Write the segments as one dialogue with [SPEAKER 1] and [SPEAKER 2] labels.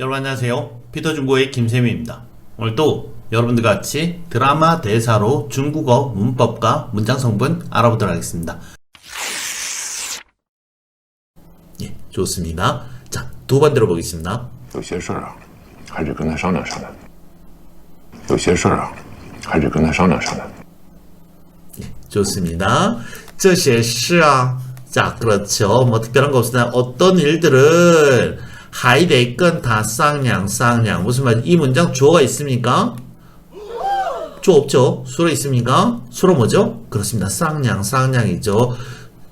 [SPEAKER 1] 여러분 안녕하세요. 피터 중국의 김세미입니다. 오늘도 여러분들과 같이 드라마 대사로 중국어 문법과 문장 성분 알아보도록 하겠습니다. 예, 좋습니다. 자, 두 번 들어보겠습니다.
[SPEAKER 2] 有些事儿啊，还是跟他商量商量。有些事儿啊，还是跟他商量商量。
[SPEAKER 1] 좋습니다. 这些事啊, 자, 그렇죠. 뭐 특별한 거 없으나 어떤 일들은 하이데이 끈다 쌍냥 쌍냥 무슨 말? 이 문장 주어가 있습니까? 주어 없죠. 수로 있습니까? 수로 뭐죠? 그렇습니다. 쌍냥 쌍냥이죠.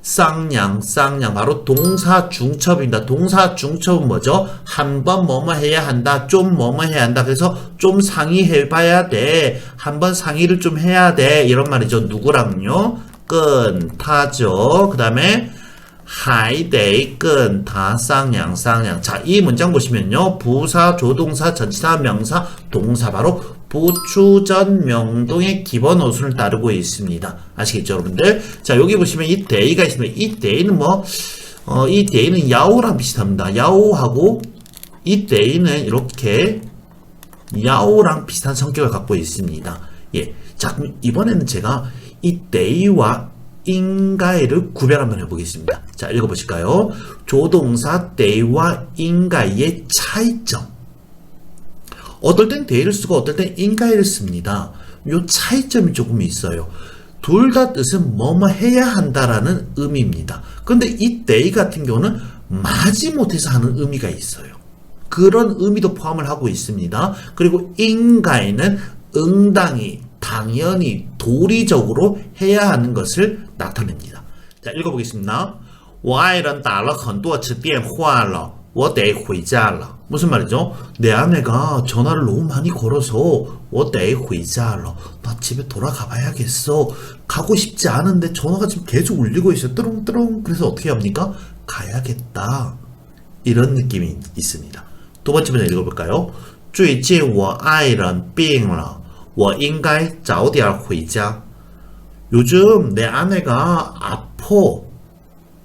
[SPEAKER 1] 쌍냥 쌍냥 바로 동사 중첩입니다. 동사 중첩은 뭐죠? 한 번 뭐뭐 해야 한다. 좀 뭐뭐 해야 한다. 그래서 좀 상의해 봐야 돼. 한 번 상의를 좀 해야 돼. 이런 말이죠. 누구랑요? 끈 타죠. 그 다음에 还得跟他商量商量. 자, 이 문장 보시면요. 부사, 조동사, 전치사, 명사, 동사 바로 부추전 명동의 기본 어순을 따르고 있습니다. 아시겠죠, 여러분들? 자, 여기 보시면 이 데이가 있습니다. 이 데이는 뭐, 어, 이 데이는 야오랑 비슷합니다. 야오하고 이 데이는 이렇게 야오랑 비슷한 성격을 갖고 있습니다. 예. 자, 그럼 이번에는 제가 이 데이와 인가이를 구별 한번 해보겠습니다. 자, 읽어보실까요? 조동사 데이와 인가이의 차이점. 어떨 땐 데이를 쓰고 어떨 땐 인가이를 씁니다. 요 차이점이 조금 있어요. 둘 다 뜻은 뭐뭐 해야 한다라는 의미입니다. 근데 이 데이 같은 경우는 마지 못해서 하는 의미가 있어요. 그런 의미도 포함을 하고 있습니다. 그리고 인가에는 응당히, 당연히, 도리적으로 해야 하는 것을 나타냅니다. 자, 읽어보겠습니다. 我爱人打了很多次电话了,我得回家了. 무슨 말이죠? 내 아내가 전화를 너무 많이 걸어서 我得回家了. 나 집에 돌아가 봐야겠어. 가고 싶지 않은데 전화가 지금 계속 울리고 있어요. 뚜렁뚜렁. 그래서 어떻게 합니까? 가야겠다. 이런 느낌이 있습니다. 두 번째 문제 읽어볼까요? 最近我爱人病了, 我应该早点回家. 요즘 내 아내가 아파.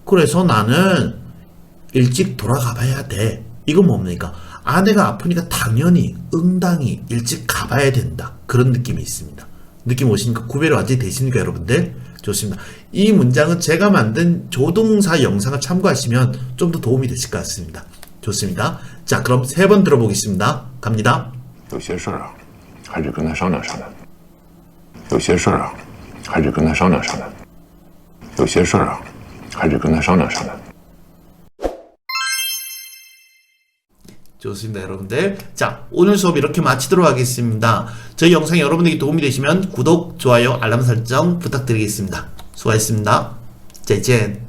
[SPEAKER 1] 그래서 나는 일찍 돌아가 봐야 돼. 이건 뭡니까? 아내가 아프니까 당연히 응당히 일찍 가봐야 된다. 그런 느낌이 있습니다. 느낌 오시니까 구별이 완전히 되십니까, 여러분들? 좋습니다. 이 문장은 제가 만든 조동사 영상을 참고하시면 좀 더 도움이 되실 것 같습니다. 좋습니다. 자, 그럼 세 번 들어보겠습니다. 갑니다.
[SPEAKER 2] 有些事儿啊， 还是跟他商量商量。有些事儿啊，还是跟他商量商量。有些事儿啊，还是跟他商量商量。
[SPEAKER 1] 좋습니다, 여러분들. 자, 오늘 수업 이렇게 마치도록 하겠습니다. 저희 영상이 여러분에게 도움이 되시면 구독, 좋아요, 알람 설정 부탁드리겠습니다. 수고하셨습니다. 再见.